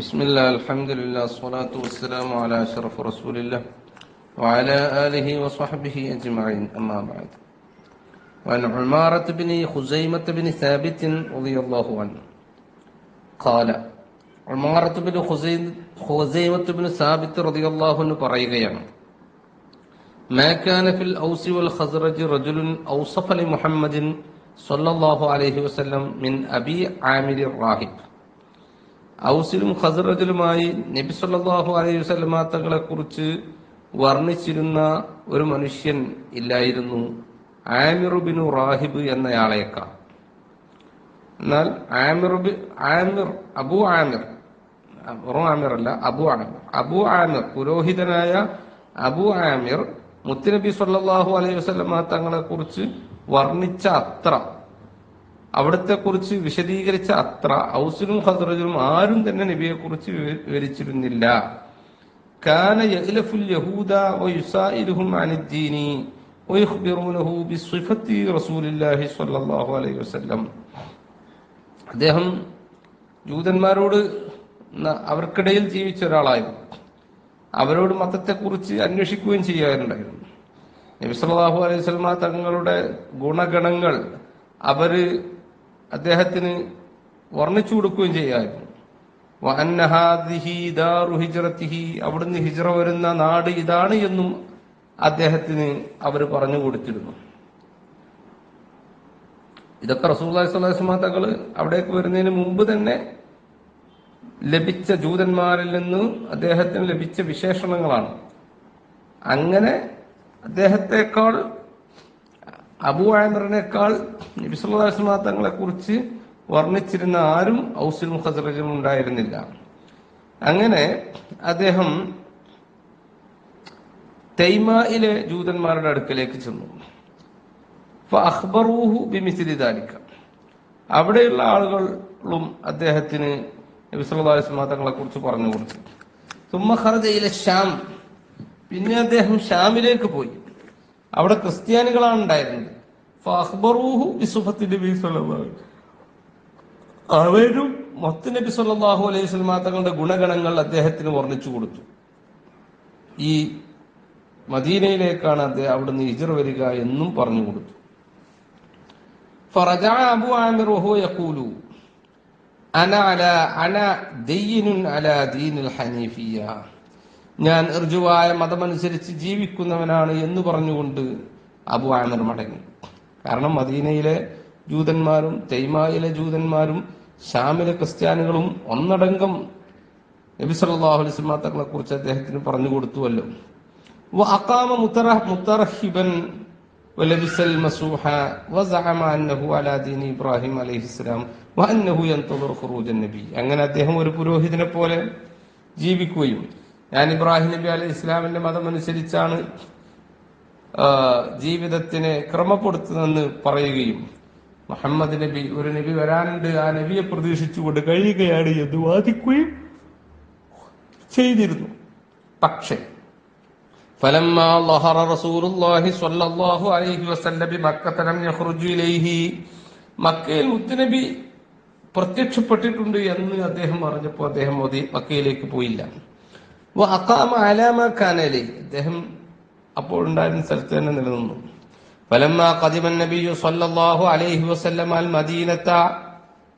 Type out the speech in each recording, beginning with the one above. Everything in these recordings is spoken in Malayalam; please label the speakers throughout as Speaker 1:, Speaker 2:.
Speaker 1: بسم الله الحمد لله الصلاة والسلام على أشرف رسول الله وعلى آله وصحبه أجمعين أما بعد وعن عمارة بن خزيمة بن ثابت رضي الله عنه قال عمارة بن خزيم- خزيمة بن ثابت رضي الله عنه പറയുകയാണ് ما كان في الأوس والخزرج رجل أوصف لمحمد صلى الله عليه وسلم من أبي عامر الراهب ഔസിലും ഖസറജിലുമായി നബി സല്ലാഹു അലൈഹി വസല്ലമ തങ്ങളെ കുറിച്ച് വർണിച്ചിരുന്ന ഒരു മനുഷ്യൻ ഇല്ലായിരുന്നു. ആമിർ ബിനു റാഹിബ് എന്നയാളേക്കാം എന്നാൽ ആമിർ ആമിർ അബു ആമിർ വെറും ആമിർ അല്ല അബു ആമിർ. അബു ആമിർ പുരോഹിതനായ അബു ആമിർ മുത്തുനബി സല്ലാഹു അലൈഹി വസല്ലമ തങ്ങളെ കുറിച്ച് വർണിച്ച അത്ര അവിടത്തെ കുറിച്ച് വിശദീകരിച്ച അത്ര ഔസിനും ഖദ്റജിലും ആരും തന്നെ നബിയെ കുറിച്ച് വിവരിച്ചിരുന്നില്ല. കാന യഹൂദ അനിദ്ദീനി റസൂലില്ലാഹി സ്വല്ലല്ലാഹു അലൈഹി വസല്ലം. അദ്ദേഹം ജൂതന്മാരോട് അവർക്കിടയിൽ ജീവിച്ച ഒരാളായിരുന്നു. അവരോട് മതത്തെ കുറിച്ച് അന്വേഷിക്കുകയും ചെയ്യാറുണ്ടായിരുന്നു. നബി സല്ലല്ലാഹു അലൈഹി വസല്ലമ തങ്ങളുടെ ഗുണഗണങ്ങൾ അവർ അദ്ദേഹത്തിന് വർണിച്ചു കൊടുക്കുകയും ചെയ്യായിരുന്നു. അവിടുന്ന് ഹിജറ വരുന്ന നാട് ഇതാണ് എന്നും അദ്ദേഹത്തിന് അവർ പറഞ്ഞു കൊടുത്തിരുന്നു. ഇതൊക്കെ വസല്ലമ തങ്ങൾ അവിടേക്ക് വരുന്നതിന് മുമ്പ് തന്നെ ലഭിച്ച ജൂതന്മാരിൽ നിന്ന് അദ്ദേഹത്തിന് ലഭിച്ച വിശേഷണങ്ങളാണ്. അങ്ങനെ അദ്ദേഹത്തെക്കാൾ അബു ആമറിനേക്കാൾ നബിസുല്ലാസ്മാ തങ്ങളെ കുറിച്ച് വർണിച്ചിരുന്ന ആരും ഔസിൽ ഖസറജിലും ഉണ്ടായിരുന്നില്ല. അങ്ങനെ അദ്ദേഹം തൈമയിലെ ജൂതന്മാരുടെ അടുക്കലേക്ക് ചെന്നു. അഖ്ബറൂഹു ബിമിസിലി ദാലിക്ക. അവിടെയുള്ള ആളുകളും അദ്ദേഹത്തിന് നബി സല്ലല്ലാഹു അലൈഹി തങ്ങളെ കുറിച്ച് പറഞ്ഞു കൊടുത്തു. തുമ്മ ഖറജയിലെ ഷാം പിന്നെ അദ്ദേഹം ഷ്യാമിലേക്ക് പോയി. അവിടെ ക്രിസ്ത്യാനികളാണ് ഉണ്ടായിരുന്നത്. ഫഹ്ബറൂഹു വിസുഫത്തി നബി അവരും മൊത്ത നബി സല്ലല്ലാഹു അലൈഹി വസല്ലം തങ്ങളുടെ ഗുണഗണങ്ങൾ അദ്ദേഹത്തിന് വർണിച്ചു കൊടുത്തു. ഈ മദീനയിലേക്കാണ് അദ്ദേഹം അവിടുന്ന് ഹിജർ വരിക എന്നും പറഞ്ഞു കൊടുത്തു. ഫറജ അബു ആമിർ യഖൂലു അന അന അല ദീനുൽ ഹനീഫിയ ഞാൻ ഋജുവായ മതമനുസരിച്ച് ജീവിക്കുന്നവനാണ് എന്ന് പറഞ്ഞുകൊണ്ട് അബു ആമിർ മടങ്ങി കാരണം മദീനയിലെ ജൂതന്മാരും തൈമായിലെ ജൂതന്മാരും ഷാമിലെ ക്രിസ്ത്യാനികളും ഒന്നടങ്കം നബി സല്ലല്ലാഹു അലൈഹി വസല്ലം തങ്ങളെ കുറിച്ച് അദ്ദേഹത്തിന് പറഞ്ഞു കൊടുത്തുവല്ലോ وأقام مترح مترحبا ولبس المسوح وزعم أنه على دين إبراهيم عليه السلام وأنه ينتظر خروج النبي അങ്ങനെ അദ്ദേഹം ഒരു പുരോഹിതനെ പോലെ ജീവിക്കുകയും ഞാൻ ഇബ്രാഹിം നബി അലൈഹി ഇസ്ലാമിന്റെ മതം അനുസരിച്ചാണ് ആ, ജീവിതത്തിനെ ക്രമപ്പെടുത്തുന്നതെന്ന് പറയുകയും മുഹമ്മദ് നബി ഒരു നബി വരാനുണ്ട് ആ നബിയെ പ്രതീക്ഷിച്ചുകൊണ്ട് കഴിയുകയാണ് എന്ന് വാദിക്കുകയും ചെയ്തിരുന്നു പക്ഷേ فلما ظهر رسول الله صلى الله عليه وسلم بمكة لم يخرج إليه മക്കയിൽ മുത്തുനബി പ്രത്യക്ഷപ്പെട്ടിട്ടുണ്ട് എന്ന് അദ്ദേഹം അറിഞ്ഞപ്പോൾ അദ്ദേഹം മദി- മക്കയിലേക്ക് പോയില്ല അക്കാമ അലാമ അദ്ദേഹം അപ്പോൾ ഉണ്ടായിരുന്ന സ്ഥലത്ത് തന്നെ നിലനിന്നു. ഫലമ്മ കദിമൻ നബിയു സല്ലല്ലാഹു അലൈഹി വസല്ലം അൽ മദീനത്ത.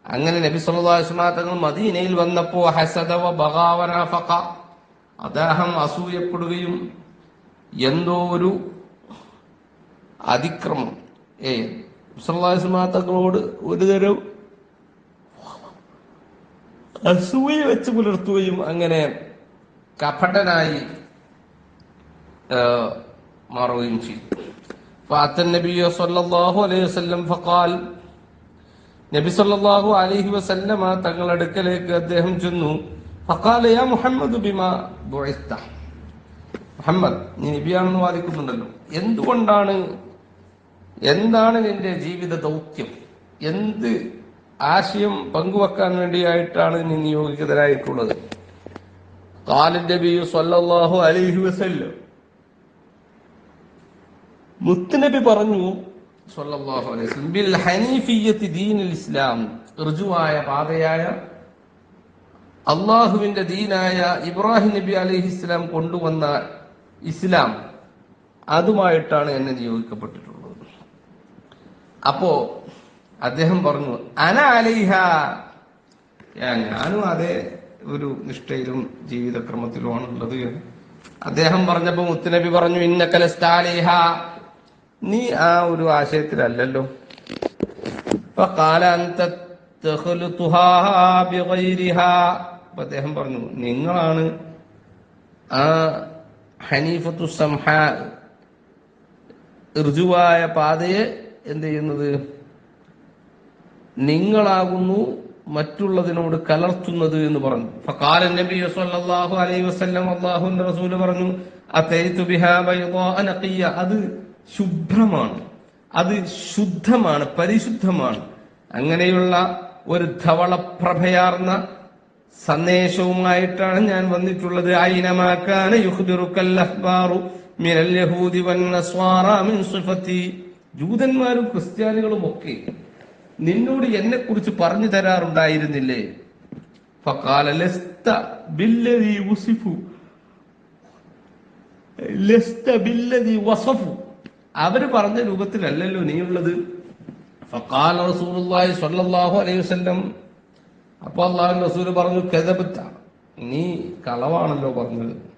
Speaker 1: അങ്ങനെ നബി തങ്ങൾ മദീനയിൽ വന്നപ്പോ ഹസദവ ഫഖ അദ്ദേഹം അസൂയപ്പെടുകയും എന്തോ ഒരു അതിക്രമം. ഏ തങ്ങളോട് ഒരു തരം അസൂയ വെച്ച് പുലർത്തുകയും അങ്ങനെ കപടനായി മാറുകയും ചെയ്തു. നബിയോ സല്ലാഹു അലൈഹി വസ്ലം ഫക്കാൽ നബി സല്ലാഹു അലൈഹി വസല്ലമ തങ്ങളടുക്കലേക്ക് അദ്ദേഹം ചെന്നു. ഫക്കാല യാ മുഹമ്മദ് ബുഇസ്ത? മുഹമ്മദ് നീ നബിയാണെന്ന് വാദിക്കുന്നുണ്ടല്ലോ. എന്തുകൊണ്ടാണ് എന്താണ് നിന്റെ ജീവിത ദൗത്യം? എന്ത് ആശയം പങ്കുവെക്കാൻ വേണ്ടിയായിട്ടാണ് നീ നിയോഗിക്കതരായിട്ടുള്ളത് അലൈഹി വസല്ലം മുത്തുനബി പറഞ്ഞു അലൈഹി ഇസ്ലാം ഋജുവായ പാതയായ അള്ളാഹുവിന്റെ ദീനായ ഇബ്രാഹിം നബി അലൈഹിസ്ലാം കൊണ്ടുവന്ന ഇസ്ലാം അതുമായിട്ടാണ് എന്നെ നിയോഗിക്കപ്പെട്ടിട്ടുള്ളത്. അപ്പോ അദ്ദേഹം പറഞ്ഞു അന അലൈഹ. ഞാനും അതേ ഒരു നിഷ്ഠയിലും ജീവിതക്രമത്തിലുമാണുള്ളത് എന്ന്. അദ്ദേഹം പറഞ്ഞപ്പോ മുത്തുനബി പറഞ്ഞു ഇന്നക്കലസ്താലിഹ നീ ആ ഒരു ആശയത്തിലല്ലല്ലോ. അദ്ദേഹം പറഞ്ഞു നിങ്ങളാണ് ആ ഹനീഫത്തു സംഹ ഋജുവായ പാതയെ എന്ത് ചെയ്യുന്നത്? നിങ്ങളാകുന്നു മറ്റുള്ളതിനോട് കലർത്തുന്നത് എന്ന് പറഞ്ഞു. ഫഖാല നബി അലൈഹി വസല്ലം റസൂൽ പറഞ്ഞു അതൈതു ബിഹാ അത് ശുഭ്രമാണ്. അത് ശുദ്ധമാണ് പരിശുദ്ധമാണ്. അങ്ങനെയുള്ള ഒരു ധവളപ്രഭയാർന്ന സന്ദേശവുമായിട്ടാണ് ഞാൻ വന്നിട്ടുള്ളത്. ഐനമാക്കാന യുഹ്ദിറുക്കൽ അഹ്ബാറു മിനൽ മിൻ ജൂതന്മാരും ക്രിസ്ത്യാനികളും ഒക്കെ നിന്നോട് എന്നെ കുറിച്ച് പറഞ്ഞു തരാറുണ്ടായിരുന്നില്ലേ? അവർ പറഞ്ഞ രൂപത്തിലല്ലല്ലോ നീയുള്ളത്. ഫഖാല റസൂലുള്ളാഹി സ്വല്ലല്ലാഹു അലൈഹി വസല്ലം. അപ്പോൾ അള്ളാഹു റസൂൽ പറഞ്ഞു നീ കളവാണല്ലോ പറഞ്ഞത്.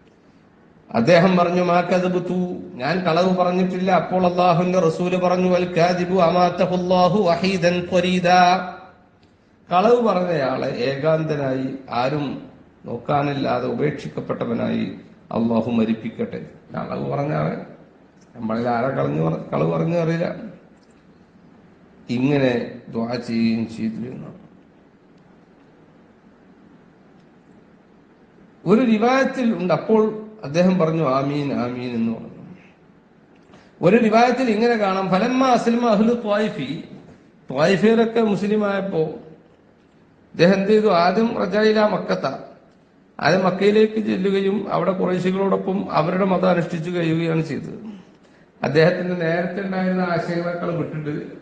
Speaker 1: അദ്ദേഹം പറഞ്ഞു മാ കഥബുത്തു ഞാൻ കളവ് പറഞ്ഞിട്ടില്ല. അപ്പോൾ അള്ളാഹുന്റെ റസൂൽ പറഞ്ഞു അൽ കാദിബു അമാത്തഹുല്ലാഹു വഹീദൻ ത്വരീദാ കളവ് പറഞ്ഞയാളെ ഏകാന്തനായി ആരും നോക്കാനില്ലാതെ ഉപേക്ഷിക്കപ്പെട്ടവനായി അള്ളാഹു മരിപ്പിക്കട്ടെ. കളവ് പറഞ്ഞാളെ നമ്മളിൽ ആരെ കളഞ്ഞു കളവ് പറഞ്ഞു അറിയില്ല. ഇങ്ങനെ ദ്വാ ചെയ്യുകയും ചെയ്തു ഒരു റിവായത്തിൽ ഉണ്ട്. അപ്പോൾ അദ്ദേഹം പറഞ്ഞു ആമീൻ ആമീൻ എന്ന് പറഞ്ഞു. ഒരു വിവാഹത്തിൽ ഇങ്ങനെ കാണാം. ഫലമ്മ അസ്ലിമ അഹ്ലു ത്വായിഫി. ത്വായിഫിയിലൊക്കെ മുസ്ലിം ആയപ്പോ അദ്ദേഹം എന്ത് ചെയ്തു? ആദ്യം റജായില മക്കത്ത. ആദ്യം മക്കയിലേക്ക് ചെല്ലുകയും അവിടെ കുറേശികളോടൊപ്പം അവരുടെ മതം അനുഷ്ഠിച്ചു കഴിയുകയാണ് ചെയ്തത്. അദ്ദേഹത്തിന്റെ നേരത്തെ ഉണ്ടായിരുന്ന ആശയങ്ങളെക്കാൾ വിട്ടിട്ട്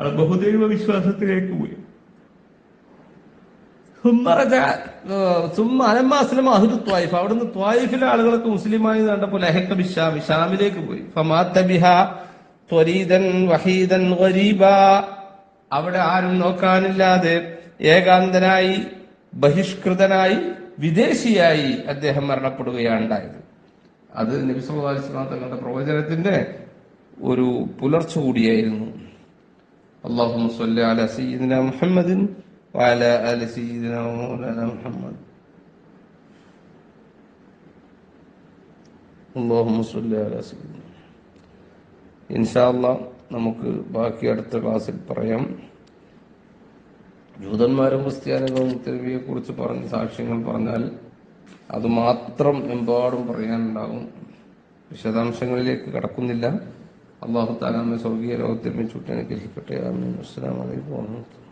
Speaker 1: ബഹുദൈവ വിശ്വാസത്തിലേക്ക് പോയി. ത്വായിഫ്. അവിടുന്ന് ത്വായിഫിലെ ആളുകളൊക്കെ മുസ്ലിമായി കണ്ടപ്പോൾ ലഹക്ക ബിഷാം ഷാമിലേക്ക് പോയി. വഹീദൻ അവിടെ ആരും നോക്കാനില്ലാതെ ഏകാന്തനായി ബഹിഷ്കൃതനായി വിദേശിയായി അദ്ദേഹം മരണപ്പെടുകയാണ് ഉണ്ടായത്. അത് നബി അലൈഹി തങ്ങളുടെ പ്രവചനത്തിന്റെ ഒരു പുലർച്ച കൂടിയായിരുന്നു. അല്ലാഹുമ്മ സ്വല്ലി മുഹമ്മദിൻ وعلى آل سيدنا ومولانا محمد اللهم صل على سيدنا ഇൻഷാല്ല നമുക്ക് ബാക്കി അടുത്ത ക്ലാസ്സിൽ പറയാം ജൂതന്മാരും ക്രിസ്ത്യാനികളും മുത്തരവിയെ കുറിച്ച് പറഞ്ഞ സാക്ഷ്യങ്ങൾ പറഞ്ഞാൽ അത് മാത്രം എമ്പാടും പറയാനുണ്ടാകും വിശദാംശങ്ങളിലേക്ക് കടക്കുന്നില്ല അള്ളാഹു താലാമെ സ്വർഗീയ ലോകത്തിൽ വെച്ചുവിട്ട് അനുഗ്രഹിക്കട്ടെ ആമീൻ അസ്സലാമു അലൈക്കും വാഹമത്തുള്ളാഹി